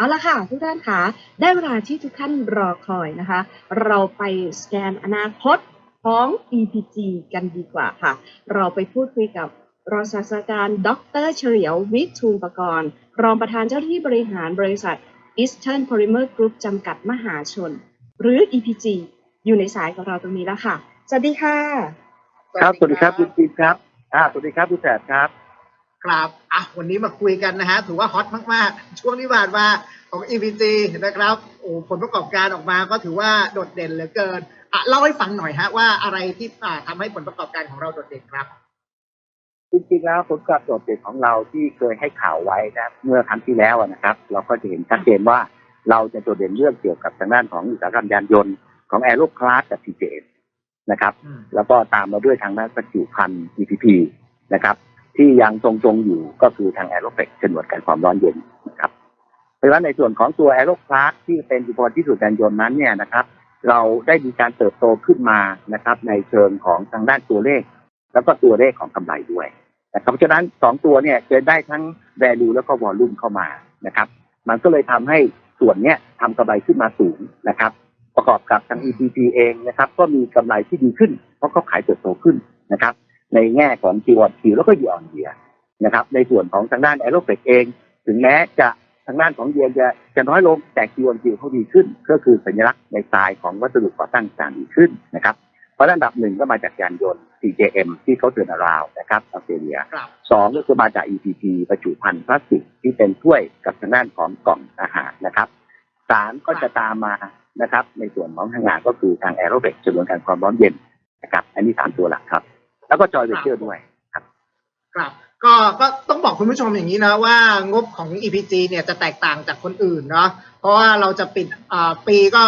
เอาละค่ะทุกท่านคะได้เวลาที่ทุกท่านรอคอยนะคะ เราไปสแกนอนาคตของ EPG กันดีกว่าค่ะ เราไปพูดคุยกับรองศาสตราจารย์ ดรเฉลียววิทูลประกรณ์รองประธานเจ้าหน้าที่บริหารบริษัท Eastern Polymer Group จำกัดมหาชน หรือ EPG อยู่ในสายกับเราตรงนี้แล้วค่ะ สวัสดีค่ะ ครับ สวัสดีครับคุณจีครับ อ่า สวัสดีครับคุณแสบครับ ครับอะวันนี้มาคุยกันนะฮะ ถือว่าฮอตมาก ๆ ช่วงที่ผ่านมาของ EPG นะครับ โอ้ผลประกอบการออกมาก็ถือว่าโดดเด่นเหลือเกินอะเล่าให้ฟังหน่อยฮะว่าอะไรที่อ่าทำให้ผลประกอบการของเราโดดเด่นครับ จริงๆแล้วผลประกอบโดดเด่นของเราที่เคยให้ข่าวไว้นะเมื่อครั้งที่แล้วนะครับ เราก็จะเห็นชัดเจนว่าเราจะโดดเด่นเรื่องเกี่ยวกับทางด้านของอุตสาหกรรมยานยนต์ของแอโรคลาสกับ TJS นะครับอืมแล้วก็ตามมาด้วยทางด้านประจุพันธ์ EPP นะครับ ที่ยังทรงๆอยู่ก็คือทางแอโรเฟกฉนวนกันความร้อนเย็นนะครับเพราะฉะนั้นในส่วนของตัวแอโรคลาสที่เป็นอุปกรณ์ที่สุดยานยนต์นั้นเนี่ยนะครับ เราได้มีการเติบโตขึ้นมานะครับ ในเชิงของทางด้านตัวเลข แล้วก็ตัวเลขของกำไรด้วยนะครับเพราะฉะนั้นสองตัวเนี่ยจะได้ทั้ง value แล้วก็ volume เข้ามานะครับ มันก็เลยทำให้ส่วนเนี้ยทำกำไรขึ้นมาสูงนะครับ ประกอบกับทาง EPP เองนะครับ ก็มีกำไรที่ดีขึ้น เพราะเขาขายเติบโตขึ้นนะครับ ในแง่ของ Q on Q แล้วก็ Year on Year นะครับ ในส่วนของทางด้าน Aeroflex เอง ถึงแม้จะทางด้านของเยียจะจะน้อยลงแต่ Q on Q เขาดีขึ้น ก็คือสัญลักษณ์ในสไตล์ของวัสดุก่อสร้างต่างดีขึ้นนะครับเพราะอันดับหนึ่งก็มาจากยานยนต์ CJM ที่เขาเตือนราวนะครับออสเตรเลียครับสองก็คือมาจาก EPP ประจุภัณฑ์พลาสติกที่เป็นถ้วยกับทางด้านของกล่องอาหารนะครับสามก็จะตามมานะครับ ในส่วนของทางงานก็คือทางแอโรเบกจำนวนการความร้อนเย็นนะครับ อันนี้สามตัวหลักครับ แล้วก็จอยเวเชอร์ด้วยครับก็ก็ต้องบอกคุณผู้ชมอย่างนี้นะว่างบของ EPG เนี่ยจะแตกต่างจากคนอื่นเนาะเพราะว่าเราจะปิดอ่าปีก็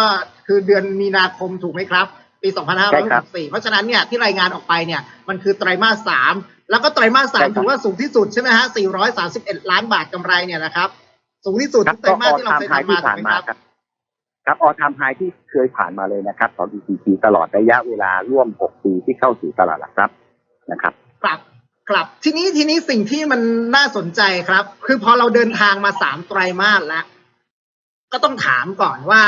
คือเดือนมีนาคมถูกไหมครับ ปีใช่ครับ2564 เพราะฉะนั้นเนี่ยที่รายงานออกไปเนี่ยมันคือไตรมาสสามแล้วก็ไตรมาสสามถือว่าสูงที่สุดใช่ไหมฮะ 431 ล้านบาทกำไรเนี่ยนะครับ สูงที่สุดครับทุกไตรก็มาอสอที่เราทามเคยไฮทำมาที่ถูผ่ากนไหมมาครับครับครับออทามไฮที่เคยผ่านมาเลยนะครับของ EPP ตลอดระยะเวลาร่วม 6 ปีที่เข้าสู่ตลาดหลักทรัพย์ นะครับครับครับทีนี้ทีนี้สิ่งที่มันน่าสนใจครับ คือพอเราเดินทางมาสามไตรมาสแล้วก็ต้องถามก่อนว่า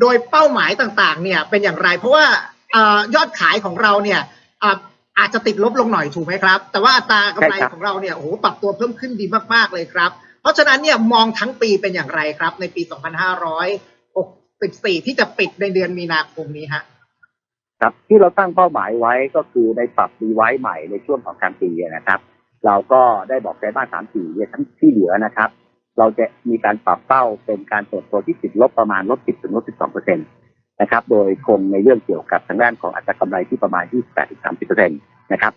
โดยเป้าหมายต่างๆ เนี่ย เป็นอย่างไร เพราะว่าเอ่อยอดขายของเราเนี่ยอ่าอาจจะติดลบลงหน่อยถูกไหมครับ แต่ว่าอัตรากำไรใช่ครับของเราเนี่ยโอ้โหปรับตัวเพิ่มขึ้นดีมากๆเลยครับ เพราะฉะนั้นเนี่ยมองทั้งปีเป็นอย่างไรครับ ในปี 2564 ที่จะปิดในเดือนมีนาคมนี้ฮะ ครับที่เราตั้งเป้าหมายไว้ก็คือในปรับรีไว้ใหม่ในช่วงของกลางปีนะครับ เราก็ได้บอกใจบ้านสามสี่เนี่ยทั้งที่เหลือนะครับ เราจะมีการปรับเป้าเป็นการเติบโตที่ติดลบประมาณลดสิบถึงลดสิบสองเปอร์เซ็นตนะครับโดยคงในเรื่องเกี่ยวกับทางด้านของอัตรากำไรที่ประมาณที่แปดถึงสามสิบเปอร์เซ็นตนะครับ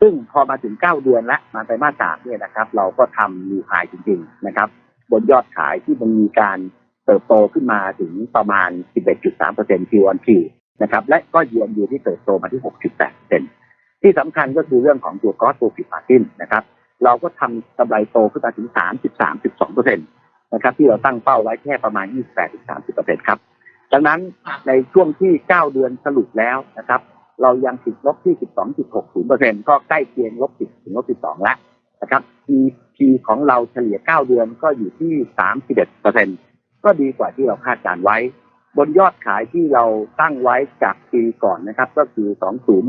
ซึ่งพอมาถึงเก้าเดือนละมาไตรมาสสามเนี่ยนะครับ เราก็ทำนิวไฮจริง ๆนะครับ บนยอดขายที่มันมีการเติบโตขึ้นมาถึงประมาณ 11.3% Q on Q น นะครับและก็ยือยู่ที่เติบโตมาที่ 6.8%ที่สำคัญก็คือเรื่องของตัว Gross Profit Margin นะครับเราก็ทำกำไรโตขึ้นมาถึง 33.2%นตนะครับที่เราตั้งเป้าไว้แค่ประมาณ 28-30%ครับดังนั้นในช่วงที่ 9 เดือนสรุปแล้วนะครับ เรายังติดลบที่ 12.60%ก็ใกล้เคียงลบ 10 ถึงลบ 12 แล้วนะครับ EP ของเราเฉลี่ย 9 เดือนก็อยู่ที่ 31%ก็ดีกว่าที่เราคาดการไว้ บนยอดขายที่เราตั้งไว้จากปีก่อนนะครับ ก็คือ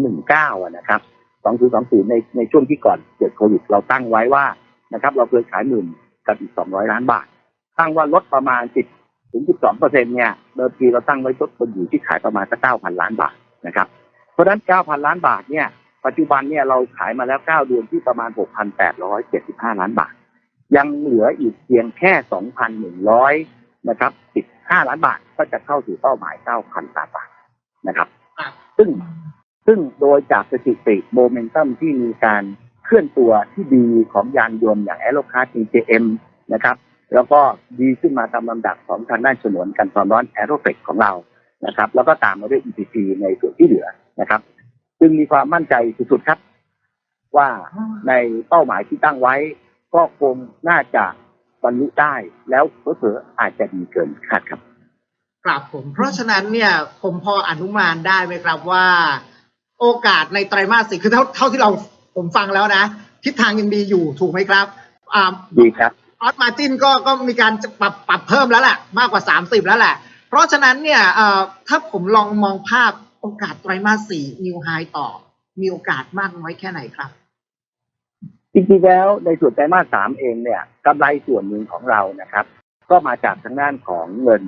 2019นะครับ 2020 ในในช่วงที่ก่อนเกิดโควิด เราตั้งไว้ว่านะครับ เราเคยขายหมื่นกับอีก 200 ล้านบาทตั้งว่าลดประมาณ 10ถึง12เปอร์เซ็นเนี่ยเดิมทีเราตั้งไว้ลดบนอยู่ที่ขายประมาณสัก9,000 ล้านบาทนะครับ เพราะฉะนั้น 9,000 ล้านบาทเนี่ยปัจจุบันเนี่ยเราขายมาแล้ว 9 เดือนที่ประมาณ 6,875 ล้านบาท ยังเหลืออีกเพียงแค่ 2,100นะครับ 15ล้านบาทก็จะเข้าสู่เป้าหมาย9,000ล้านบาทนะครับครับ ซึ่งซึ่งโดยจากสถิติโมเมนตัมที่มีการเคลื่อนตัวที่ดีของยานยนต์อย่าง a e r o c a r TJM นะครับ แล้วก็ดีขึ้นมาตามลำดับของทางด้านฉนวนกันความร้อน a e r o f e c ของเรานะครับ แล้วก็ตามมาด้วย EPP ในส่วนที่เหลือนะครับจึงมีความมั่นใจสุดๆครับ ว่าในเป้าหมายที่ตั้งไว้ ก็คงน่าจะ บรรลุได้แล้วเผลอๆอาจจะดีเกินคาดครับครับผมเพราะฉะนั้นเนี่ยผมพออนุมานได้ไหมครับว่า โอกาสในไตรมาสสี่คือเท่าเท่าที่เราผมฟังแล้วนะ ทิศทางยังดีอยู่ถูกไหมครับอ่าดีครับออสมาจินก็ก็มีการปรับปรับเพิ่มแล้วแหละมากกว่า 30 แล้วแหละ เพราะฉะนั้นเนี่ยเอ่อถ้าผมลองมองภาพโอกาสไตรมาสสี่นิวไฮต่อ มีโอกาสมากน้อยแค่ไหนครับ จริงๆแล้วในส่วนไตรมาสสามเองเนี่ยกำไรส่วนหนึ่งของเรานะครับ ก็มาจากทางด้านของเงิน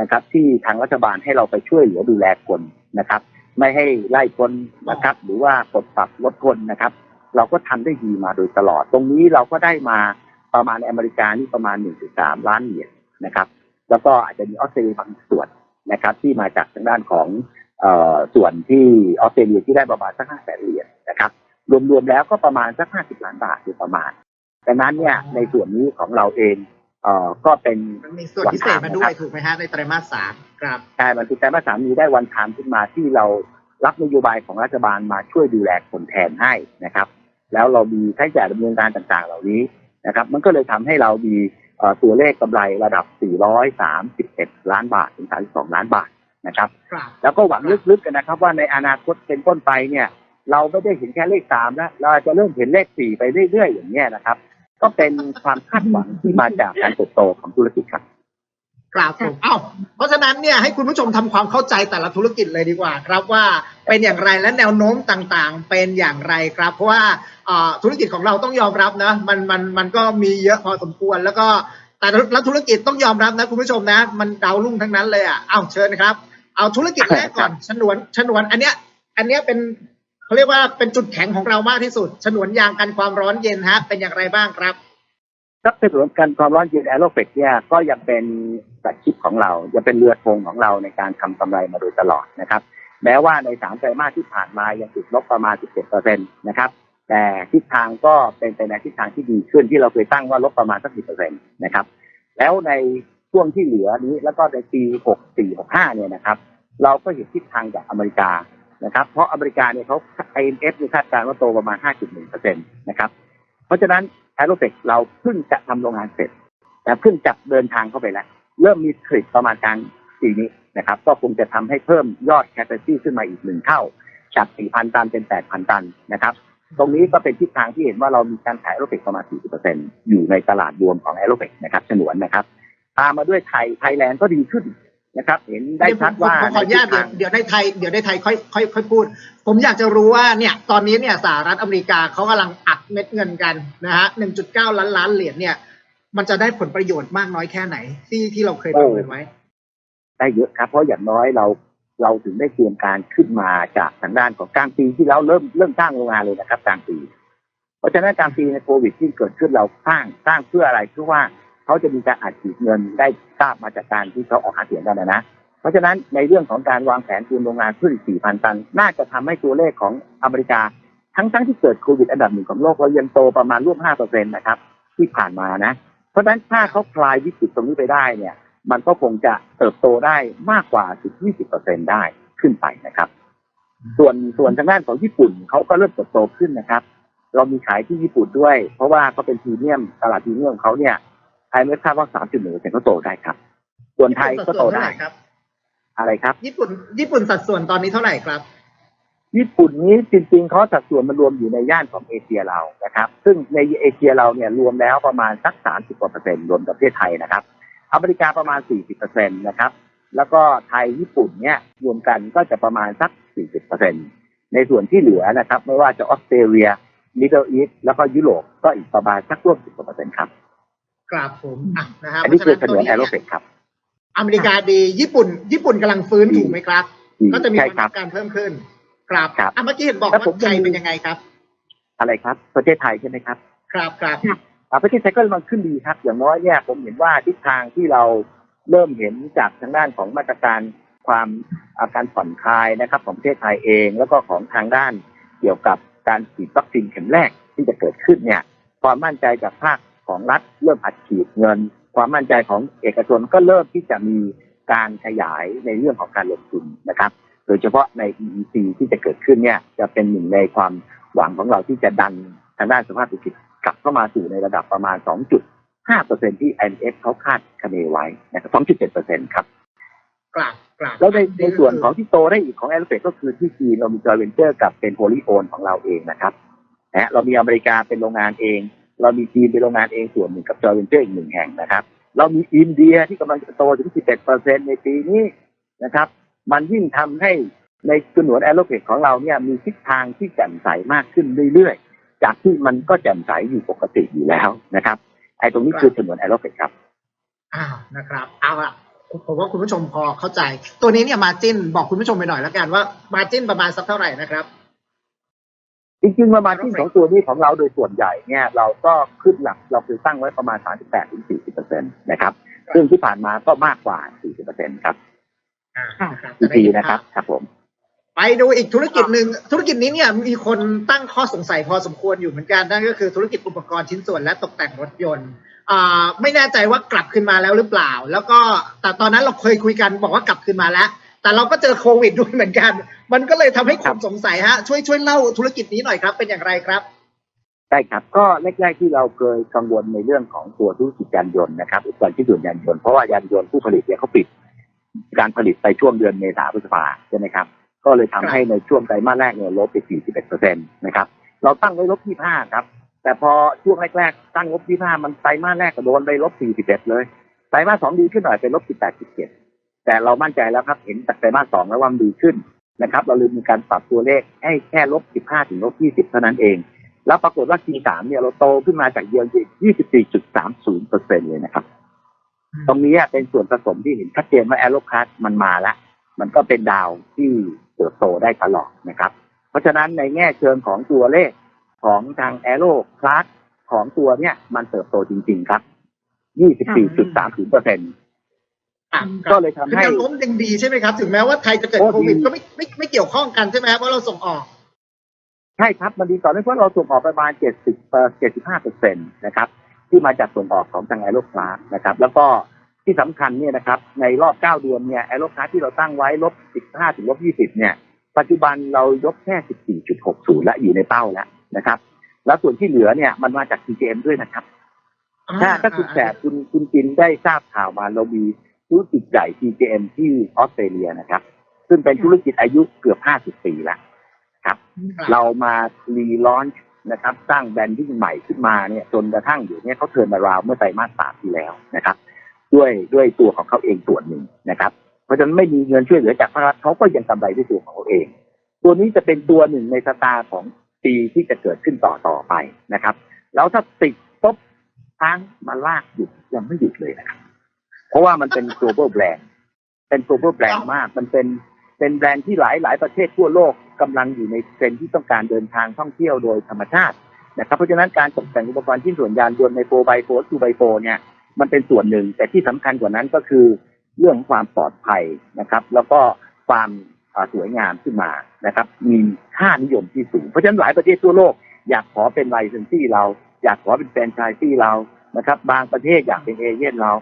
นะครับ ที่ทางรัฐบาลให้เราไปช่วยเหลือดูแลคนนะครับ ไม่ให้ไล่คนนะครับ หรือว่าปลดปรับลดคนนะครับ เราก็ทำได้ดีมาโดยตลอด ตรงนี้เราก็ได้มาประมาณในอเมริกานี่ประมาณ 1.3 ล้านเหรียญนะครับ แล้วก็อาจจะมีออสเตรเลียบางส่วนนะครับ ที่มาจากทางด้านของเอ่อส่วนที่ออสเตรเลียที่ได้ประมาณสักห้าแสนเหรียญนะครับ รวมๆแล้วก็ประมาณสักห้าสิบล้านบาทโดยประมาณดังนั้นเนี่ยในส่วนนี้ของเราเองเอ่อก็เป็นมันมีส่วนพิเศษมาด้วยถูกไหมฮะในไตรมาสสามครับการบันทึกแต่มาสามีได้วันทามขึ้นมาที่เรารับนโยบายของรัฐบาลมาช่วยดูแลคนแทนให้นะครับ แล้วเรามีค่าใช้จ่ายดำเนินการต่างๆ เหล่านี้นะครับ มันก็เลยทำให้เรามีเอ่อตัวเลขกำไรระดับ 431 ล้านบาทถึง 32 ล้านบาทนะครับครับ แล้วก็หวังลึกๆกันนะครับว่าในอนาคตเป็นต้นไปเนี่ย เราไม่ได้เห็นแค่เลขสามแล้วเราจะเริ่มเห็นเลขสี่ไปเรื่อยๆอย่างเนี้ยนะครับ ก็เป็นความคาดหวังที่มาจากการเติบโตของธุรกิจครับครับผมเอ้าเพราะฉะนั้นเนี่ยให้คุณผู้ชมทำความเข้าใจแต่ละธุรกิจเลยดีกว่า ครับว่าเป็นอย่างไรและแนวโน้มต่างๆ เป็นอย่างไรครับ เพราะว่าเอ่อธุรกิจของเราต้องยอมรับนะมันมันมันก็มีเยอะพอสมควร แล้วก็แต่ละธุรกิจต้องยอมรับนะคุณผู้ชมนะ มันดาวรุ่งทั้งนั้นเลยอะเอ้าเชิญครับ เอาธุรกิจแรกก่อนฉนวนฉนวนอันเนี้ยอันเนี้ยเป็น เขาเรียกว่าเป็นจุดแข็งของเรามากที่สุด ฉนวนยางกันความร้อนเย็นฮะ เป็นอย่างไรบ้างครับครับในวนของการความร้อนเย็นแอโรเฟกเนี่ยก็ยังเป็นสักชิปของเรายังเป็นเรือธงของเราในการทำกำไรมาโดยตลอดนะครับ แม้ว่าในสามไตรมาสที่ผ่านมายังติดลบประมาณ 17เปอร์เซ็นต์นะครับแต่ทิศทางก็เป็นไปในทิศทางที่ดีขึ้นที่เราเคยตั้งว่าลบประมาณสัก10เปอร์เซ็นต์นะครับ แล้วในช่วงที่เหลือนี้แล้วก็ในปี 64 65 เนี่ยนะครับ เราก็เห็นทิศทางจากอเมริกา นะครับ เพราะอเมริกาเนี่ยเขา IMF คาดการณ์ว่าโตประมาณ 5.1เปอร์เซ็นต์นะครับ เพราะฉะนั้นแอโรเฟกเราเพิ่งจะทำโรงงานเสร็จ แต่เพิ่งจับเดินทางเข้าไปแล้ว เริ่มมีผลิตประมาณกลารปีนี้นะครับ ก็คงจะทำให้เพิ่มยอดแคปซิตี้ขึ้นมาอีกหนึ่งเท่า จาก 4,000 ตันเป็น 8,000 ตันนะครับ ตรงนี้ก็เป็นทิศทางที่เห็นว่าเรามีการขายแอโรเฟกประมาณ 40%อยู่ในตลาดรวมของแอโรเฟกนะครับฉนวนนะครับ ตามมาด้วยไทยไทยแลนด์ก็ดีขึ้น นะครับ เห็นได้ชัดว่าผมขออนุญาตในทิศเดี๋ยวทางเดี๋ยวในไทยเดี๋ยวในไทยค่อยค่อยค่อยพูด ผมอยากจะรู้ว่าเนี่ยตอนนี้เนี่ยสหรัฐอเมริกาเขากำลังอัดเม็ดเงินกันนะฮะ1.9ล้านล้านเหรียญเนี่ย มันจะได้ผลประโยชน์มากน้อยแค่ไหน ที่ที่เราเคยประเมินไว้ ได้เยอะครับ เพราะอย่างน้อยเราเราถึงได้เตรียมการขึ้นมาจากทางด้านของกลางปีที่แล้วเริ่มเริ่มสร้างโรงงานเลยนะครับกลางปี เพราะฉะนั้นกลางปีในโควิดที่เกิดขึ้นเราสร้างสร้างเพื่ออะไรเพื่อว่า เขาจะมีการอัดฉีดเงินได้ทราบมาจากการที่เขาออกหาเสียงกันนะนะเพราะฉะนั้นในเรื่องของการวางแผนเตรียมโรงงานขึ้น 4,000 ตัน น่าจะทำให้ตัวเลขของอเมริกา ทั้งทั้งที่เกิดโควิดอันดับหนึ่งของโลกเรายังโตประมาณร่วม5%นะครับที่ผ่านมานะ เพราะฉะนั้นถ้าเขาคลายวิกฤตตรงนี้ไปได้เนี่ย มันก็คงจะเติบโตได้มากกว่า 10-20%ได้ขึ้นไปนะครับ ส่วนส่วนทางด้านของญี่ปุ่นเขาก็เริ่มเติบโตขึ้นนะครับ เรามีขายที่ญี่ปุ่นด้วย เพราะว่าเขาเป็นพรีเมียมตลาดพรีเมียมของเขาเนี่ย ไทยไม่ทราบว่า3.1%เขาโตได้ครับ ส่วนไทยก็โตได้ครับ อะไรครับ ญี่ปุ่น ญี่ปุ่นสัดส่วนตอนนี้เท่าไหร่ครับ ญี่ปุ่นนี้จริงๆเขาสัดส่วนมันรวมอยู่ในย่านของเอเชียเรานะครับ ซึ่งในเอเชียเราเนี่ยรวมแล้วประมาณสัก30กว่าเปอร์เซ็นต์รวมกับประเทศไทยนะครับ อเมริกาประมาณ40เปอร์เซ็นต์นะครับ แล้วก็ไทยญี่ปุ่นเนี่ยรวมกันก็จะประมาณสัก40เปอร์เซ็นต์ในส่วนที่เหลือนะครับ ไม่ว่าจะออสเตรเลียมิดเดิลอีสแล้วก็ยุโรปก็อีกประมาณสักร่วม10กว่าเปอร์เซ็นต์ครับ กราบผมอะนะฮะอันนี้คือฉนวนเพแอราะโรฉะเฟกครับ อเมริกาดีญี่ปุ่น ญี่ปุ่นกำลังฟื้นถูกไหมครับ ก็จะมีใช่ความคต้รัอบงการเพิ่มขึ้นครับครับอะเมื่อกี้เห็นบอกแล้วว่าผมไทยยังเป็นยังไงครับ อะไรครับ ประเทศไทยใช่ไหมครับครับครับอ่าประเทศไทยก็มันขึ้นดีครับ อย่างน้อยเนี่ยผมเห็นว่าทิศทางที่เราเริ่มเห็นจากทางด้านของมาตรการความอาการผ่อนคลายนะครับ ของประเทศไทยเอง แล้วก็ของทางด้านเกี่ยวกับการฉีดวัคซีนเข็มแรกที่จะเกิดขึ้นเนี่ย ความมั่นใจจากภาค ของรัฐเริ่มอัดฉีดเงิน ความมั่นใจของเอกชนก็เริ่มที่จะมีการขยายในเรื่องของการลงทุนนะครับ โดยเฉพาะใน EEC ที่จะเกิดขึ้นเนี่ยจะเป็นหนึ่งในความหวังของเราที่จะดันทางด้านสภาพเศรษฐกิจกลับเข้ามาสู่ในระดับประมาณ 2.5%ที่ IMF เขาคาดคะเนไว้นะครับ2.7%ครับกราบกราบแล้วในในส่วนของที่โตได้อีกของแอโรเฟกก็คือที่จีนเรามีจอยเวนเจอร์กับเป็นโพลีโอนของเราเองนะครับนะฮะเรามีอเมริกาเป็นโรงงานเอง เรามีจีนเป็นโรงงานเองส่วนหนึ่งกับจอยเวนเจอร์อีกหนึ่งแห่งนะครับ เรามีอินเดียที่กำลังจะโตถึง 11เปอร์เซ็นในปีนี้นะครับ มันยิ่งทำให้ในฉนวนแอโรเพกของเราเนี่ยมีทิศทางที่แจ่มใสมากขึ้นเรื่อยๆ จากที่มันก็แจ่มใสอยู่ปกติอยู่แล้วนะครับ ไอ้ตรงนี้คือฉนวนแอโรเพกครับอ้าวนะครับเอาละผมว่าคุณผู้ชมพอเข้าใจ ตัวนี้เนี่ยมาจินบอกคุณผู้ชมไปหน่อยแล้วกันว่ามาจินประมาณสักเท่าไหร่นะครับ จริงๆประมาณที่ของตัวนี้ของเราโดยส่วนใหญ่เนี่ยเราก็ขึ้นหลักเราคือตั้งไว้ประมาณ 38ถึง40เปอร์เซ็นต์นะครับ ซึ่งที่ผ่านมาก็มากกว่า 40เปอร์เซ็นต์ครับอ่าค่ะครับอีกทีนะครับครับผม ไปดูอีกธุรกิจหนึ่งธุรกิจนี้เนี่ยมีคนตั้งข้อสงสัยพอสมควรอยู่เหมือนกันนั่นก็คือธุรกิจอุปกรณ์ชิ้นส่วนและตกแต่งรถยนต์อ่าไม่แน่ใจว่ากลับขึ้นมาแล้วหรือเปล่า แล้วก็แต่ตอนนั้นเราเคยคุยกันบอกว่ากลับขึ้นมาแล้ว แต่เราก็เจอโควิดด้วยเหมือนกัน มันก็เลยทำให้คนสงสัยฮะ ช่วยช่วยเล่าธุรกิจนี้หน่อยครับ เป็นอย่างไรครับใช่ครับ ก็แรกๆที่เราเคยกังวลในเรื่องของตัวธุรกิจยานยนต์นะครับอุปกรณ์ชิ้นส่วนยานยนต์เพราะว่ายานยนต์ผู้ผลิตเนี่ยเขาปิด การผลิตไปช่วงเดือนเมษาพฤษภาใช่ไหมครับ ก็เลยทำให้ในช่วงไตรมาสแรกเนี่ยลบไป 41เปอร์เซ็นต์นะครับ เราตั้งไว้ลบ 25 ครับ แต่พอช่วงแรกๆตั้งลบ 25 มันไตรมาสแรกก็โดนไปลบ 41 เลยไตรมาสสองดีขึ้นหน่อยเป็นลบ 18.7 แต่เรามั่นใจแล้วครับเห็นจากไตรมาสสองแล้วว่ามันดีขึ้นนะครับ เราลยมีการปรับตัวเลขให้แค่ลบ 15 ถึงลบ 20 เท่านั้นเอง แล้วปรากฏว่า Q3 เนี่ยเราโตขึ้นมาจากเยือน24.30เปอร์เซ็นต์เลยนะครับ ตรงนี้เป็นส่วนผสมที่เห็นชัดเจนว่าแอโรคาร์มันมาแล้ว มันก็เป็นดาวที่เติบโตได้ตลอดนะครับ เพราะฉะนั้นในแง่เชิงของตัวเลขของทางแอโรคลาสของตัวเนี่ยมันเติบโตจริง ๆ ครับ 24.30เปอร์เซ็นต์ ก็เลยทำคือให้แนวโน้มยังดีใช่ไหมครับ ถึงแม้ว่าไทยจะเกิดโอ้โควิดดีก็ไม่ไม่ไม่เกี่ยวข้องกันใช่ไหมเพราะเราส่งออก ใช่ครับ มันดีต่อเนื่องเพราะเราส่งออกประมาณ70เอ่อ75เปอร์เซ็นต์นะครับ ที่มาจากส่งออกของทางแอโรคลาสนะครับ แล้วก็ที่สำคัญเนี่ยนะครับ ในรอบ9เดือนเนี่ยแอโรคลาสที่เราตั้งไว้ลบ15ถึงลบ20เนี่ย ปัจจุบันเรายกแค่14.60และอยู่ในเป้าแล้วนะครับ แล้วส่วนที่เหลือเนี่ยมันมาจาก TGM ด้วยนะครับถ้าถ้าคุณแสบคุณคุณจินได้ทราบข่าวมาเรามี ธุรกิจใหญ่ TGM ที่ออสเตรเลียนะครับ ซึ่งเป็นธุรกิจอายุเกือบ50ปีแล้วครับ เรามารีลอนช์นะครับ สร้างแบรนดิ้งใหม่ขึ้นมาเนี่ยจนกระทั่งอยู่เนี่ยเขาเทิร์นมาราวเมื่อไตรมาสสามที่แล้วนะครับ ด้วยด้วยตัวของเขาเองส่วนหนึ่งนะครับ เพราะฉะนั้นไม่มีเงินช่วยเหลือจากภาครัฐเขาก็ยังกำไรด้วยตัวของเขาเอง ตัวนี้จะเป็นตัวหนึ่งในสตาร์ของปีที่จะเกิดขึ้นต่อต่อไปนะครับ แล้วถ้าติดปุ๊บทั้งมาลากหยุดยังไม่หยุดเลยนะครับ เพราะว่ามันเป็น global brand เป็น global brand มาก มันเป็นเป็นแบรนด์ที่หลายหลายประเทศทั่วโลกกำลังอยู่ในเทรนที่ต้องการเดินทางท่องเที่ยวโดยธรรมชาตินะครับเพราะฉะนั้นการตกแต่งอุปกรณ์ชิ้นส่วนยานยนต์ใน 4x4 2x4 เนี่ยมันเป็นส่วนหนึ่ง แต่ที่สำคัญกว่านั้นก็คือเรื่องของความปลอดภัยนะครับ แล้วก็ความสวยงามขึ้นมานะครับ มีค่านิยมที่สูง เพราะฉะนั้นหลายประเทศทั่วโลก อยากขอเป็นไลเซนซี่เรา อยากขอเป็นแฟรนไชส์ซี่เรานะครับ บางประเทศอยากเป็นเอเย่นเรา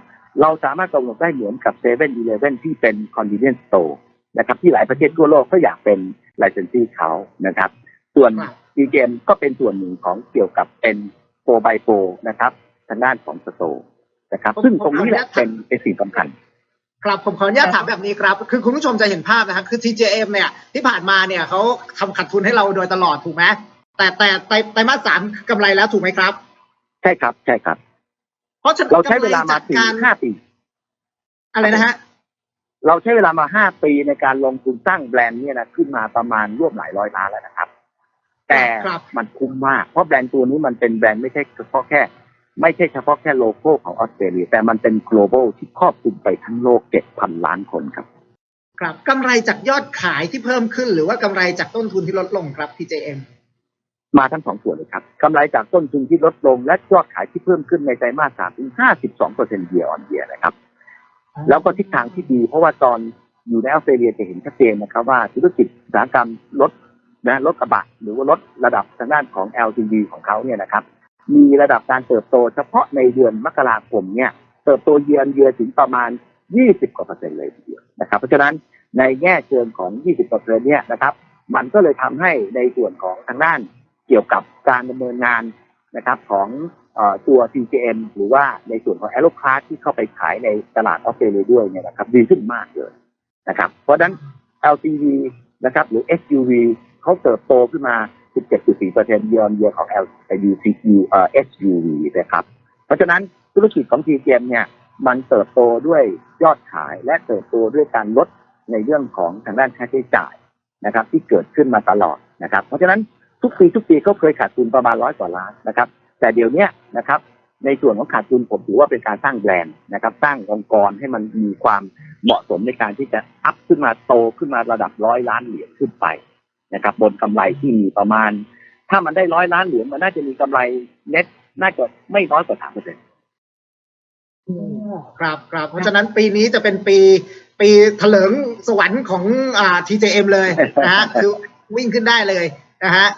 เราสามารถกำหนดได้เหมือนกับเซเว่นอีเลฟเว่นที่เป็น convenience store นะครับที่หลายประเทศทั่วโลกก็อยากเป็นไลเซนซี่เขานะครับ ส่วนครับดีเกมก็เป็นส่วนหนึ่งของเกี่ยวกับเป็น 4x4 นะครับทางด้านของสโตร์นะครับ ซึ่งตรงนี้แหละเป็นเป็นสิ่งสำคัญครับผมขออนุญาตถามแบบนี้ครับ คือคุณผู้ชมจะเห็นภาพนะครับคือ TJM เนี่ยที่ผ่านมาเนี่ยเขาทำขาดทุนให้เราโดยตลอดถูกไหมแต่แต่ไตรไตรมาสสามกำไรแล้วถูกไหมครับ ใช่ครับใช่ครับเพ ราะฉะนั้นเราใช้เวลามาำไรสี่จากการห้าปี อะไรนะฮะ เราใช้เวลามาห้าปีในการลงทุนสร้างแบรนด์เนี่ยนะขึ้นมาประมาณร่วมหลายร้อยล้านแล้วนะครับ แต่ครับมันคุ้มมาก เพราะแบรนด์ตัวนี้มันเป็นแบรนด์ไม่ใช่เฉพาะแค่ ไม่ใช่เฉพาะแค่โลโก้ของออสเตรเลีย แต่มันเป็น global ที่ครอบคลุมไปทั้งโลกเจ็ดพันล้านคนครับ ครับกำไรจากยอดขายที่เพิ่มขึ้น หรือว่ากำไรจากต้นทุนที่ลดลงครับ TJM มาทั้งสองส่วนเลยครับกำไรจากต้นทุนที่ลดลง และยอดขายที่เพิ่มขึ้นในไตรมาสสามถึงห้าสิบสองเปอร์เซ็นต์เยียร์ออนเยียร์นะครับ แล้วก็ทิศทางที่ดี เพราะว่าตอนอยู่ในออสเตรเลียจะเห็นชัดเจนนะครับว่าธุรกิจอุตสาหกรรมรถนะรถกระบะหรือว่ารถระดับทางด้านของ LTV ของเขาเนี่ยนะครับ มีระดับการเติบโตเฉพาะในเดือนมกราคมเนี่ย เติบโตเยือนเยือถึงประมาณ 20 กว่าเปอร์เซ็นต์เลยทีเดียวนะครับ เพราะฉะนั้นในแง่เชิงของ 20 กว่าเปอร์เซ็นต์เนี่ยนะครับ มันก็เลยทำให้ในส่วนของทางด้าน เกี่ยวกับการดำเนินงานนะครับของอตัว TJM หรือว่าในส่วนของ a e r o c a r ที่เข้าไปขายในตลาดออสเตรเลียด้วยเนี่ยนะครับดีขึ้นมากเลยนะครับ เพราะฉะนั้น LTV นะครับหรือ SUV เขาเติบโตขึ้นมา 17.4%เยือนเยียของ LUCE เอ่อ SUV นะครับ เพราะฉะนั้นธุรกิจของ TGM เนี่ยมันเติบโตด้วยยอดขายและเติบโตด้วยการลดในเรื่องของทางด้านค่าใช้จ่ายนะครับ ที่เกิดขึ้นมาตลอดนะครับ เพราะฉะนั้น ทุกปีทุกปีก็เคยขาดทุนประมาณร้อยกว่าล้านนะครับแต่เดี๋ยวนี้นะครับในส่วนของขาดทุนผมถือว่าเป็นการสร้างแบรนด์นะครับ สร้างองค์กรให้มันมีความเหมาะสมในการที่จะอัพขึ้นมาโตขึ้นมาระดับร้อยล้านเหรียญขึ้นไปนะครับ บนกำไรที่มีประมาณ ถ้ามันได้ร้อยล้านเหรียญมันน่าจะมีกำไรเน็ตน่าจะไม่น้อยกว่าสามเปอร์เซ็นต์ครับครับเพราะฉะนั้นปีนี้จะเป็นปีปีเถลิงสวรรค์ของอ่า TJM เลยนะฮะคือวิ่งขึ้นได้เลยนะฮะ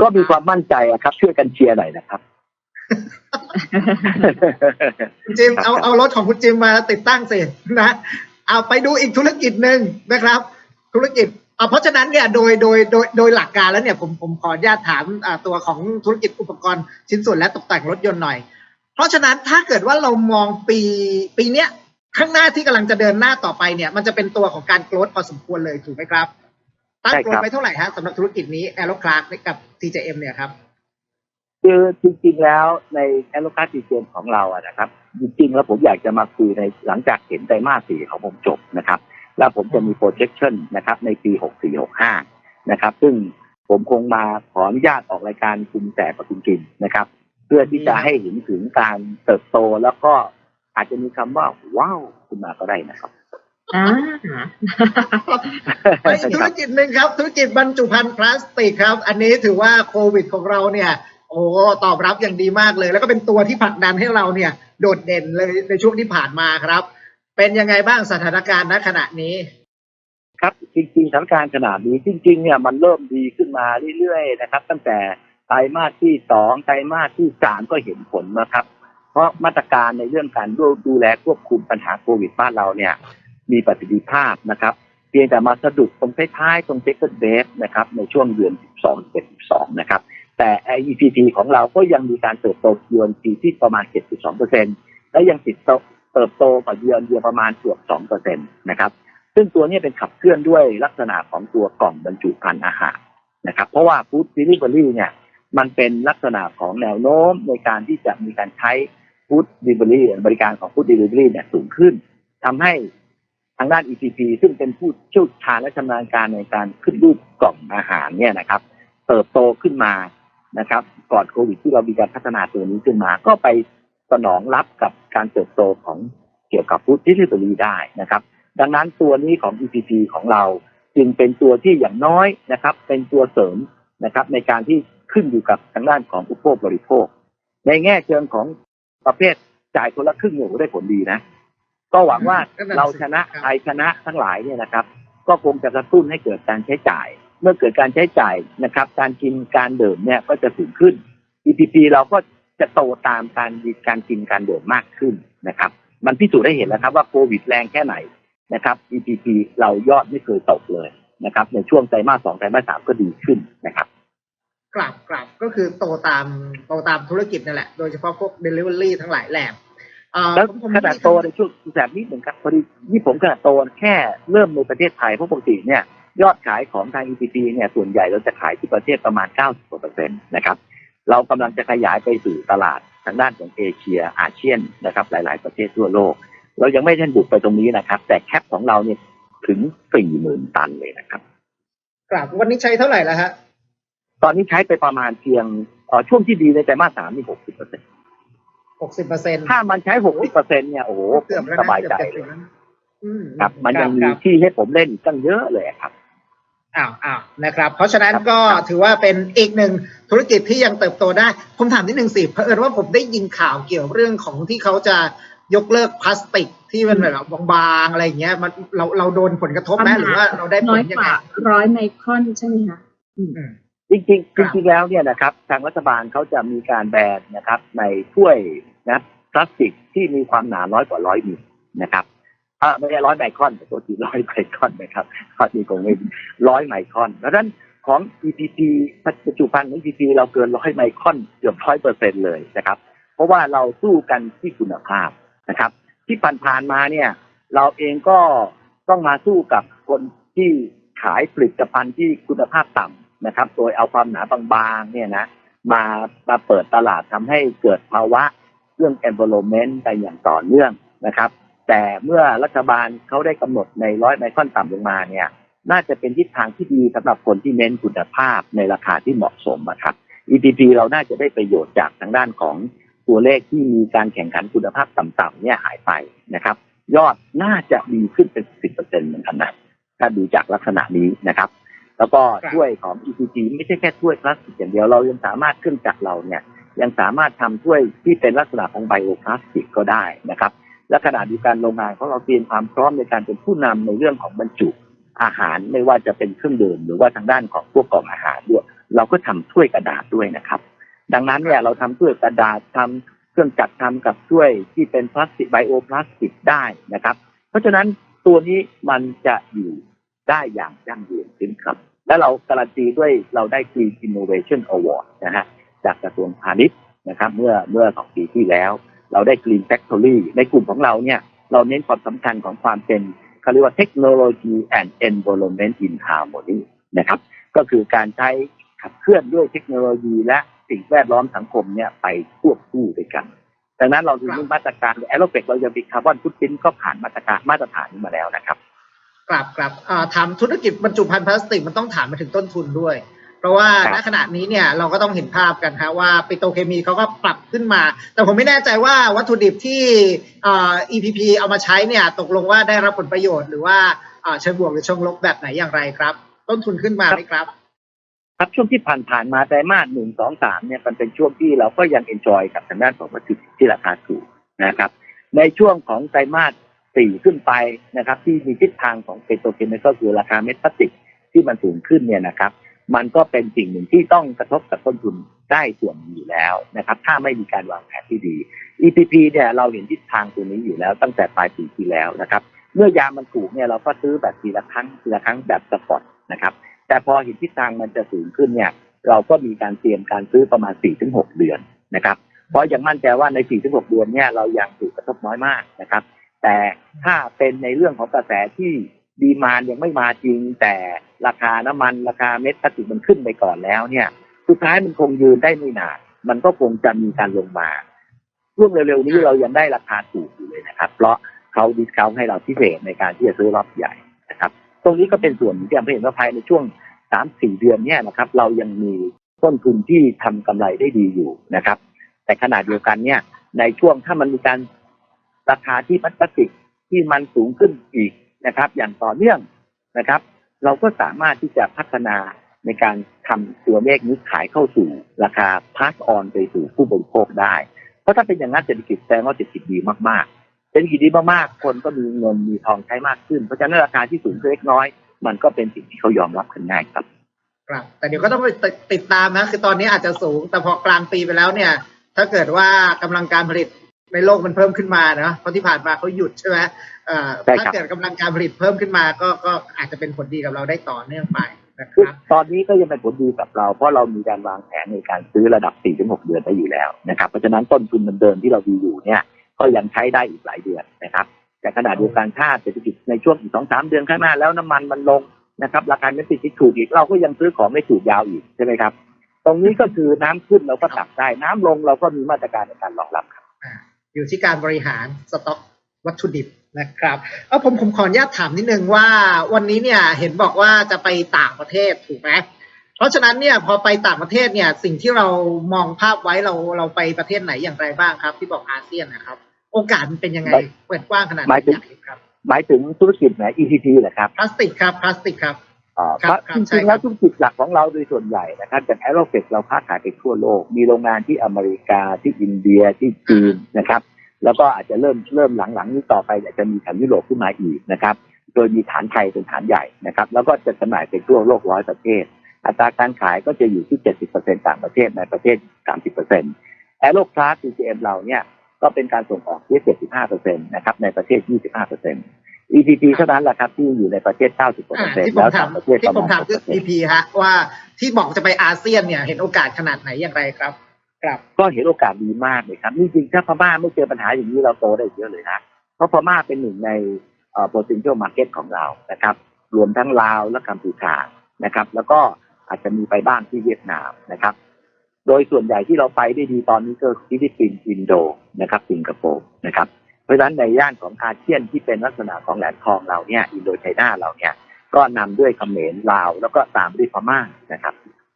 ก็มีความมั่นใจอะครับช่วยกันเชียร์หน่อยนะครับคุณจิมเอาเอารถของคุณจิมมาติดตั้งสินะเอาไปดูอีกธุรกิจหนึ่งนะครับ ธุรกิจเอาเพราะฉะนั้นเนี่ยโดยโดยโดยโดยหลักการแล้วเนี่ยผมผมขออนุญาตถามอ่าตัวของธุรกิจอุปกรณ์ชิ้นส่วนและตกแต่งรถยนต์หน่อย เพราะฉะนั้นถ้าเกิดว่าเรามองปีปีเนี้ยข้างหน้าที่กำลังจะเดินหน้าต่อไปเนี่ย มันจะเป็นตัวของการโกรธพอสมควรเลยถูกไหมครับ ตั้งใช่โกรครัธบไว้เท่าไหร่ฮะสำหรับธุรกิจนี้แอโรคลาร์กับ TJM เนี่ยครับคือจริงๆแล้วในแอโลคาติเจนของเราอะนะครับ จริงๆ แล้วผมอยากจะมาคุยในหลังจากเห็นไตรมาสสี่ของผมจบนะครับ แล้วผมจะมี projection นะครับ ในปี 6465 นะครับ ซึ่งผมคงมาขออนุญาตออกรายการคุมแต่กับคุณกินนะครับ เพื่อที่จะให้เห็นถึงการเติบโตแล้วก็อาจจะมีคำว่าว้าวขึ้นมาก็ได้นะครับ อ่าไปอีกธุรกิจหนึ่งครับ ธุรกิจบรรจุภัณฑ์พลาสติกครับ อันนี้ถือว่าโควิดของเราเนี่ย โอ้ตอบรับอย่างดีมากเลย แล้วก็เป็นตัวที่ผลักดันให้เราเนี่ย โดดเด่นเลยในช่วงที่ผ่านมาครับ เป็นยังไงบ้างสถานการณ์ณขณะนี้ ครับจริงๆสถานการณ์ขนาดนี้จริง ๆ เนี่ยมันเริ่มดีขึ้นมาเรื่อยๆนะครับ ตั้งแต่ไตรมาสที่สองไตรมาสที่สามก็เห็นผลนะครับ เพราะมาตรการในเรื่องการดูดูแลควบคุมปัญหาโควิดบ้านเราเนี่ย มีประสิทธิภาพนะครับ เพียงแต่มาสะดุดตรงท้ายๆ ตรง second wave นะครับในช่วงเดือน 12 12 นะครับ แต่ EPT ของเราก็ยังมีการเติบโตเยือนปีที่ประมาณ 7.2%และยังติดโตเติบโตกว่าเยือนเยือนประมาณเกือบ2%นะครับซึ่งตัวนี้เป็นขับเคลื่อนด้วยลักษณะของตัวกล่องบรรจุภัณฑ์อาหารนะครับ เพราะว่า Food Delivery เนี่ยมันเป็นลักษณะของแนวโน้มในการที่จะมีการใช้ Food Delivery บริการของ Food Delivery เนี่ยสูงขึ้นทำให้ ทางด้าน ECP ซึ่งเป็นผู้เชี่ยวชาญและชำนาญการในการขึ้นรูปกล่องอาหารเนี่ยนะครับ เติบโตขึ้นมานะครับ ก่อนโควิดที่เรามีการพัฒนาตัวนี้ขึ้นมา ก็ไปสนองรับกับการเติบโตของเกี่ยวกับ Food Delivery ได้นะครับ ดังนั้นตัวนี้ของ EPP ของเราจึงเป็นตัวที่อย่างน้อยนะครับ เป็นตัวเสริมนะครับ ในการที่ขึ้นอยู่กับทางด้านของอุปโภคบริโภค ในแง่เชิงของประเภทจ่ายคนละครึ่งเนี่ยได้ผลดีนะ ก็หวังว่าก็นั่นสิเราชนะครับใครชนะทั้งหลายเนี่ยนะครับ ก็คงจะกระตุ้นให้เกิดการใช้จ่าย เมื่อเกิดการใช้จ่ายนะครับ การกินการดื่มเนี่ยก็จะสูงขึ้น EPP เราก็จะโตตามการการกินการดื่มมากขึ้นนะครับ มันพิสูจน์ได้เห็นแล้วครับว่าโควิดแรงแค่ไหนนะครับ EPP เรายอดไม่เคยตกเลยนะครับ ในช่วงไตรมาสสองไตรมาสสามก็ดีขึ้นนะครับกลับกลับก็คือโตตามโตตามธุรกิจนั่นแหละ โดยเฉพาะพวก Delivery ทั้งหลายแหลมเอ่อ แล้วผมผมขนาดโตในช่วงแบบนี้เหมือนครับพอดีนี่ผมขนาดโตแค่เริ่มในประเทศไทยเพราะปกติเนี่ยยอดขายของทาง EPP เนี่ยส่วนใหญ่เราจะขายที่ประเทศประมาณ 90กว่าเปอร์เซ็นต์นะครับ เรากำลังจะขยายไปสู่ตลาดทางด้านของเอเชียอาเซียนนะครับ หลาย ๆ ประเทศทั่วโลก เรายังไม่ได้บุกไปตรงนี้นะครับ แต่แคปของเราเนี่ยถึง 40,000 ตันเลยนะครับกลับวันนี้ใช้เท่าไหร่แล้วฮะตอนนี้ใช้ไปประมาณเพียงเอ่อช่วงที่ดีในไตรมาสสามนี่60เปอร์เซ็นต์ หกสิบเปอร์เซ็นต์ถ้ามันใช้60เปอร์เซ็นต์เนี่ยโอ้โหผเกือบมแล้วสนะบายเกือบใจเต็มเลสิยบแล้วอืมครับ มันยังมีครับที่ให้ผมเล่นตั้งเยอะเลยครับอ้าวอ้าวนะครับ เพราะฉะนั้นครับก็ครับถือว่าเป็นอีกหนึ่งธุรกิจที่ยังเติบโตได้ ผมถามนิดหนึ่งสิเผอิญว่าผมได้ยินข่าวเกี่ยวเรื่องของที่เขาจะยกเลิกพลาสติกที่มันแบบบางๆอะไรอย่างเงี้ย มันเราเราโดนผลกระทบไหมหรือว่าเราได้ผน้อลยยังกไงว่าร้อยไมครอนใช่ไหมคะอืม จริงๆครัจบริงๆแล้วเนี่ยนะครับทางรัฐบาลเขาจะมีการแบนนะครับ ในถ้วยนะพลาสติกที่มีความหนาน้อยกว่าร้อยมิลนะครับเออไม่ใช่ร้อยไมครอนแต่ตัวที่ร้อยไมครอนนะครับข้อที่คงไม่ร้อยไมครอนดังนั้นของ EPP ปัจจุบันของ EPP เราเกินร้อยไมครอนเกือบร้อยเปอร์เซ็นเลยนะครับ เพราะว่าเราสู้กันที่คุณภาพนะครับ ที่ผ่านๆมาเนี่ย เราเองก็ต้องมาสู้กับคนที่ขายผลิตภัณฑ์ที่คุณภาพต่ นะครับ โดยเอาความหนาบางๆเนี่ยนะมามาเปิดตลาดทำให้เกิดภาวะเรื่อง environment ไปอย่างต่อเนื่องนะครับ แต่เมื่อรัฐบาลเขาได้กำหนดในร้อยไมครอนต่ำลงมาเนี่ย น่าจะเป็นทิศทางที่ดีสำหรับคนที่เน้นคุณภาพในราคาที่เหมาะสมนะครับ EPP เราน่าจะได้ประโยชน์จากทางด้านของตัวเลขที่มีการแข่งขันคุณภาพต่ำๆเนี่ยหายไปนะครับ ยอดน่าจะดีขึ้นเป็นสิบเปอร์เซ็นต์เหมือนกันนะถ้าดูจากลักษณะนี้นะครับ แล้วก็ครับถ้วยของ EPG ไม่ใช่แค่ถ้วยพลาสติกอย่างเดียวเรายังสามารถเครื่องจักรเราเนี่ยยังสามารถทำถ้วยที่เป็นลักษณะของไบโอพลาสติกก็ได้นะครับ และขณะเดียวกันโรงงานของเราเตรียมความพร้อมในการเป็นผู้นำในเรื่องของบรรจุอาหารไม่ว่าจะเป็นเครื่องดื่มหรือว่าทางด้านของพวกกล่องอาหารด้วยเราก็ทำถ้วยกระดาษด้วยนะครับ ดังนั้นเนี่ยเราทำถ้วยกระดาษทำเครื่องจักรทำกับถ้วยที่เป็นพลาสติกไบโอพลาสติกได้นะครับ เพราะฉะนั้นตัวนี้มันจะอยู่ ได้อย่างยั่งยืนขึ้นครับ และเราการันตีด้วยเราได้ Green Innovation Award นะฮะจากกระทรวงพาณิชย์นะครับ เมื่อเมื่อสองปีที่แล้ว เราได้ Green Factory ในกลุ่มของเราเนี่ย เราเน้นความสำคัญของความเป็นเขาเรียกว่า Technology and Environment in Harmony นะครับ ก็คือการใช้ขับเคลื่อนด้วยเทคโนโลยีและสิ่งแวดล้อมสังคมเนี่ยไปควบคู่ด้วยกันดังนั้นเราดูเรื่องมาตรการแอโรเฟกเราจะมีคาร์บอนฟุตพิ้นก็ผ่านมาตรการมาตรฐานนี้มาแล้วนะครับ กลับกลับอ่าทำธุรกิจบรรจุภัณฑ์พลาสติกมันต้องถามมาถึงต้นทุนด้วย เพราะว่าครัณบขณะนี้เนี่ยเราก็ต้องเห็นภาพกันฮะว่าปิโตรเคมีเขาก็ปรับขึ้นมา แต่ผมไม่แน่ใจว่าวัตถุดิบที่อ่า EPP เอามาใช้เนี่ยตกลงว่าได้รับผลประโยชน์หรือว่าอ่าเชิงบวกหรือเชิงลบแบบไหนอย่างไรครับ ต้นทุนขึ้นมาไหมครับ ครับช่วงที่ผ่านๆมาไตรมาสหนึ่งสองสามเนี่ยมันเป็นช่วงที่เราก็ยังเอนจอยกับทางด้านของวัตถุดิบที่ราคาถูกนะครับในช่วงของไตรมาส สี่ขึ้นไปนะครับ ที่มีทิศทางของเปโตรเคมีก็คือราคาเม็ดพลาสติกที่มันสูงขึ้นเนี่ยนะครับ มันก็เป็นสิ่งหนึ่งที่ต้องกระทบกับต้นทุนได้ส่วนหนึ่งอยู่แล้วนะครับ ถ้าไม่มีการวางแผนที่ดี EPP เนี่ยเราเห็นทิศทางตัวนี้อยู่แล้วตั้งแต่ปลายปีที่แล้วนะครับ เมื่อยามันถูกเนี่ยเราก็ซื้อแบบทีละครั้งทีละครั้งแบบสปอตนะครับ แต่พอเห็นทิศทางมันจะสูงขึ้นเนี่ย เราก็มีการเตรียมการซื้อประมาณ 4-6 เดือนนะครับ เพราะยังมั่นใจว่าใน 4-6 เดือนเนี่ยเรายังถูกกระทบน้อยมากนะครับ แต่ถ้าเป็นในเรื่องของกระแสที่ดีมานยังไม่มาจริง แต่ราคาน้ำมันราคาเม็ดพลาสติกมันขึ้นไปก่อนแล้วเนี่ย สุดท้ายมันคงยืนได้ไม่นานมันก็คงจะมีการลงมาช่วงเร็วๆนี้เรายังได้ราคาถูกอยู่เลยนะครับ เพราะเขาดิสคาวให้เราพิเศษในการที่จะซื้อรอบใหญ่นะครับ ตรงนี้ก็เป็นส่วนที่ทำให้เห็นว่าภายในช่วงสามสี่เดือนเนี่ยนะครับ เรายังมีต้นทุนที่ทำกำไรได้ดีอยู่นะครับ แต่ขนาดเดียวกันเนี่ยในช่วงถ้ามันมีการ ราคาที่พลาสติกที่มันสูงขึ้นอีกนะครับ อย่างต่อเนื่องนะครับ เราก็สามารถที่จะพัฒนาในการทำตัวเลขนี้ขายเข้าสู่ราคาพาสออนไปสู่ผู้บริโภคได้ เพราะถ้าเป็นอย่างนั้นเศรษฐกิจแสดงว่าเศรษฐกิจดีมากๆเศรษฐกิจดีมากๆคนก็มีเงินมีทองใช้มากขึ้น เพราะฉะนั้นราคาที่สูงเล็กน้อย มันก็เป็นสิ่งที่เขายอมรับกันง่ายครับครับแต่เดี๋ยวก็ต้องไปติดติดตามนะ คือตอนนี้อาจจะสูง แต่พอกลางปีไปแล้วเนี่ย ถ้าเกิดว่ากำลังการผลิต ในโลกมันเพิ่มขึ้นมาเนอะเพราะที่ผ่านมาเขาหยุดใช่ไหมเอ่อใช่ครับถ้าเกิดกำลังการผลิตเพิ่มขึ้นมาก็ก็อาจจะเป็นผลดีกับเราได้ต่อเนื่องไปนะคคือรับตอนนี้ก็ยังเป็นผลดีกับเรา เพราะเรามีการวางแผนในการซื้อระดับ 4-6 เดือนได้อยู่แล้วนะครับ เพราะฉะนั้นต้นทุนเดิมๆที่เรามีอยู่เนี่ย ก็ยังใช้ได้อีกหลายเดือนนะครับแต่ขณะเดียวกันถ้าเศรษฐกิจในช่วงอีกสองสามเดือนข้างหน้าแล้วน้ำมันมันลงนะครับ ราคาเม็ดพลาสติกถูกอีกเราก็ยังซื้อของไม่ถูกยาวอีกใช่ไหมครับ ตรงนี้ก็คือน้ำขึ้นเราก็ตักได้น้ำลงเราก็มีมาตรการในการรองรับครับ อยู่ที่การบริหารสต็อกวัตถุดิบนะครับเอาผมผมขออนุญาตถามนิดนึงว่าวันนี้เนี่ยเห็นบอกว่าจะไปต่างประเทศถูกไหมเพราะฉะนั้นเนี่ยพอไปต่างประเทศเนี่ยสิ่งที่เรามองภาพไว้เราเราไปประเทศไหนอย่างไรบ้างครับ ที่บอกอาเซียนนะครับ โอกาสมันเป็นยังไงหมายเปิดกว้างขนาดไหหมายถึนงอยากเห็นครับหมายถึงธุรกิจไหน EPT เหรอครับพลาสติกครับพลาสติกครับ อ่าครับเพราะครับจใช่ริงๆครัแล้บวธุรกิจหลักของเราโดยส่วนใหญ่นะครับจากแอโรเฟกเราค้าขายไปทั่วโลก มีโรงงานที่อเมริกาที่อินเดียที่จีนนะครับ แล้วก็อาจจะเริ่มเริ่มหลังๆนี้ต่อไปอาจจะมีแถบยุโรปขึ้นมาอีกนะครับ โดยมีฐานไทยเป็นฐานใหญ่นะครับ แล้วก็จะจำหน่ายไปทั่วโลกร้อยประเทศ อัตราการขายก็จะอยู่ที่ 70%ต่างประเทศในประเทศ 30%แอโรคลาส CCM เราเนี่ยก็เป็นการส่งออกที่ 75%นะครับในประเทศ 25% EPP เท่านั้นแหละครับที่อยู่ในประเทศ90%อ่าที่ผแล้มวถาต่ามงประเทศที่ประผมมาณถามคือ10% EP ฮะว่าที่บอกจะไปอาเซียนเนี่ยเห็นโอกาสขนาดไหนอย่างไรครับครับ ก็เห็นโอกาสดีมากเลยครับจริงๆถ้าพม่าไม่เจอปัญหาอย่างนี้เราโตได้เยอะเลยนะเพราะพม่าเป็นหนึ่งในเอ่อ potential market ของเรานะครับ รวมทั้งลาวและกัมพูชานะครับ แล้วก็อาจจะมีไปบ้างที่เวียดนามนะครับ โดยส่วนใหญ่ที่เราไปได้ดีตอนนี้ก็ฟิลิปปินส์อินโดนะครับสิงคโปร์นะครับ เพราะฉะนั้นในย่านของอาเซียนที่เป็นลักษณะของแหลมทองเราเนี่ยอินโดไชน่าเราเนี่ยก็นำด้วยเขมรลาว แล้วก็ตามด้วยพม่านะครับ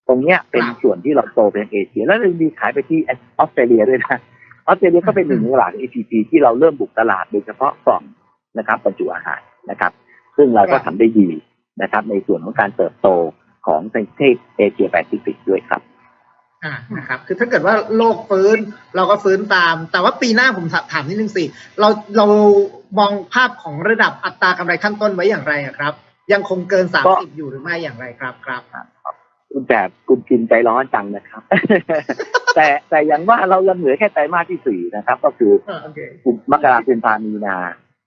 ตรงเนี้ยเป็นส่วนที่เราโตเป็นเอเชีย แล้วมีขายไปที่ออสเตรเลียด้วยนะออสเตรเลียก็เป็นหนึ่งในตลาด APP ที่เราเริ่มบุกตลาดโดยเฉพาะกล่องนะครับบรรจุอาหารนะครับ ซึ่งเราก็ทำได้ดีนะครับ ในส่วนของการเติบโตของประเทศเอเชียแปซิฟิกด้วยครับ อ่านะครับคือถ้าเกิดว่าโลกฟื้นเราก็ฟื้นตาม แต่ว่าปีหน้าผมถถามนิดนึงสิเราเรามองภาพของระดับอัตรากำไรขั้นต้นไว้อย่างไรอะครับ ยังคงเกินสามก็สิบอยู่หรือไม่อย่างไรครับครับคุณแต่คุณกินใจร้อนจังนะครับ แต่แต่อย่างว่าเรายังเหลือแค่ไตรมาสที่สี่นะครับ ก็คืออ่าโอเคกุมมกราคมกุมภามีนา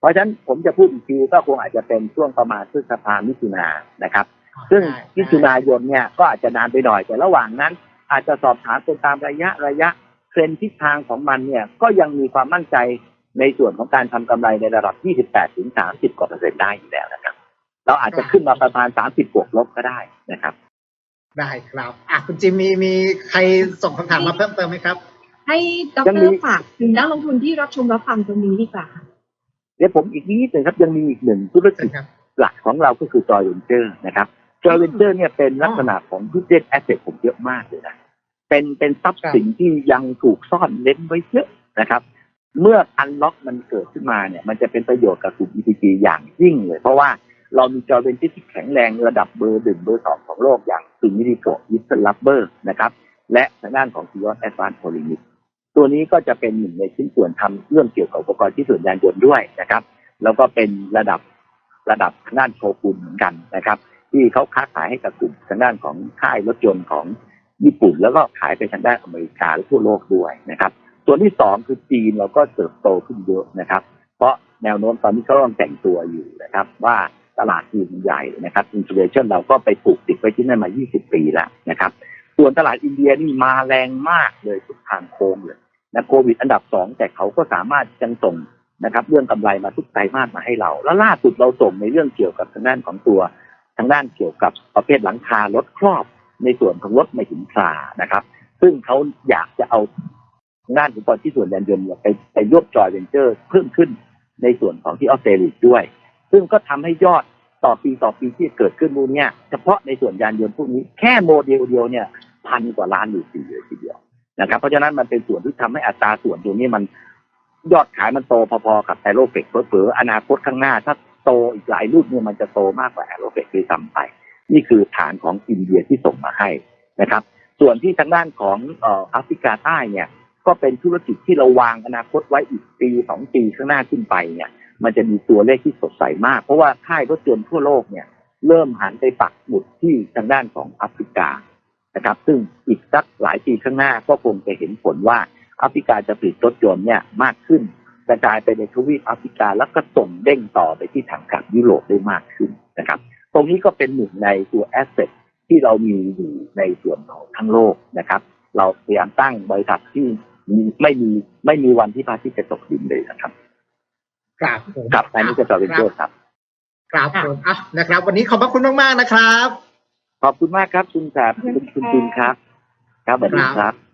เพราะฉะนั้นผมจะพูดอีกทีก็คงอาจจะเป็นช่วงประมาณพฤษภามิถุนานะครับ ซึ่งได้มิถุนายนเนี่ยก็อาจจะนานไปหน่อยแต่ระหว่างนั้น อาจจะสอบถามเป็นตามระยะระยะเทรนด์ทิศทางของมันเนี่ยก็ยังมีความมั่นใจในส่วนของการทำกำไรในระดับ 28 ถึง 30 กว่าเปอร์เซ็นต์ได้อยู่แล้วนะครับ เราอาจจะขึ้นมาประมาณ 30 บวกลบก็ได้นะครับ ได้ครับอะคุณจิมมีมีใครส่งคำถามมาเพิ่มเติมไหมครับ ให้ดยังมีรฝากถึงนักลงทุนที่รับชมรับฟังตรงนี้ดีกว่าค่ะเดี๋ยวผมอีกนิดหนึ่งครับยังมีอีกหนึ่งธุรกิจครับหลักของเราก็คือ Joy Venture นะครับ Joy Venture เนี่ยเป็นลักษณะของ hidden asset ผมเยอะมากเลยนะ เป็นเป็นทรัพย์สินที่ยังถูกซ่อนเล้นไว้เยอะนะครับ เมื่ออันล็อกมันเกิดขึ้นมาเนี่ย มันจะเป็นประโยชน์กับกลุ่ม ETG อย่างยิ่งเลย เพราะว่าเรามี Joy Venture ที่แข็งแรงระดับเบอร์หนึ่งเบอร์สองของโลกอย่างซิมิลิโกยิสลับเบอร์นะครับ และทางด้านของ t ิ o n Advanced Polymer ตัวนี้ก็จะเป็นหนึ่งในชิ้นส่วนทำเรื่องเกี่ยวกับอุปกรณ์ที่ส่วนยานยนต์ด้วยนะครับ แล้วก็เป็นระดับระดับทางด้านโชกุนเหมือนกันนะครับ ที่เขาค้าขายให้กับกลุ่มทางด้านของค่ายรถยนต์ของ ญี่ปุ่นแล้วก็ขายไปทางด้านอเมริกาและทั่วโลกด้วยนะครับ ส่วนที่สองคือจีนเราก็เติบโตขึ้นเยอะนะครับ เพราะแนวโน้มตอนนี้เขากำลังแต่งตัวอยู่นะครับ ว่าตลาดจีนใหญ่นะครับอินฟิเลชันเราก็ไปปลูกติดไว้ที่นั่นมา 20 ปีแล้วนะครับ ส่วนตลาดอินเดียนี่มาแรงมากเลยทุกทางโค้งเลยนะโควิดอันดับสองแต่เขาก็สามารถจังส่งนะครับเรื่องกำไรมาทุกไตรมาสมาให้เรา แล้วล่าสุดเราส่งในเรื่องเกี่ยวกับทางด้านของตัวทางด้านเกี่ยวกับประเภทหลังคารถครอบ ในส่วนของรถไม่ถึงครานะครับ ซึ่งเขาอยากจะเอางด้านอุปกรณ์ที่ส่วนยานยนต์ไปไปรวบจอยเวนเจอร์เพิ่มขึ้นในส่วนของที่ออสเตรเลียด้วย ซึ่งก็ทำให้ยอดต่อปีต่อปีที่เกิดขึ้นพวกเนี้ยเฉพาะในส่วนยานยนต์พวกนี้แค่โมเดลเดียวเนี่ยพันกว่าล้านอยู่สี่เลยทีเดียวนะครับ เพราะฉะนั้นมันเป็นส่วนที่ทำให้อัตราส่วนตรงนี้มันยอดขายมันโตพอๆกับแอโรเฟกเผลอๆอนาคตข้างหน้า ถ้าโตอีกหลายรุ่นเนี่ยมันจะโตมากกว่าแอโรเฟกด้วยซ้ำไป นี่คือฐานของอินเดียที่ส่งมาให้นะครับ ส่วนที่ทางด้านของแอฟริกาใต้เนี่ยก็เป็นธุรกิจที่เราวางอนาคตไว้อีกปีสองปีข้างหน้าขึ้นไปเนี่ย มันจะมีตัวเลขที่สดใสมาก เพราะว่าค่ายรถยนต์ทั่วโลกเนี่ย เริ่มหันไปปักหมุดที่ทางด้านของแอฟริกานะครับ ซึ่งอีกสักหลายปีข้างหน้าก็คงจะเห็นผลว่าแอฟริกาจะผลิตรถยนต์เนี่ยมากขึ้นกระจายไปในทวีปแอฟริกาแล้วก็ส่งเด้งต่อไปที่ทางกับยุโรปได้มากขึ้นนะครับ ตรงนี้ก็เป็นหนึ่งในตัวแอสเซทที่เรามีอยู่ในส่วนของทั้งโลกนะครับ เราพยายามตั้งบริษัทที่มีไม่มีไม่มีวันที่พระอาทิตย์จะตกดินเลยนะครับครับผมครับอันนี้จะจอเป็นเจอร์ครับครับผมอะนะครับ วันนี้ขอบพระคุณมาก ๆ นะครับ ขอบคุณมากครับ คุณแสบคุณคุณจินครับ ครับสวัสดีครับ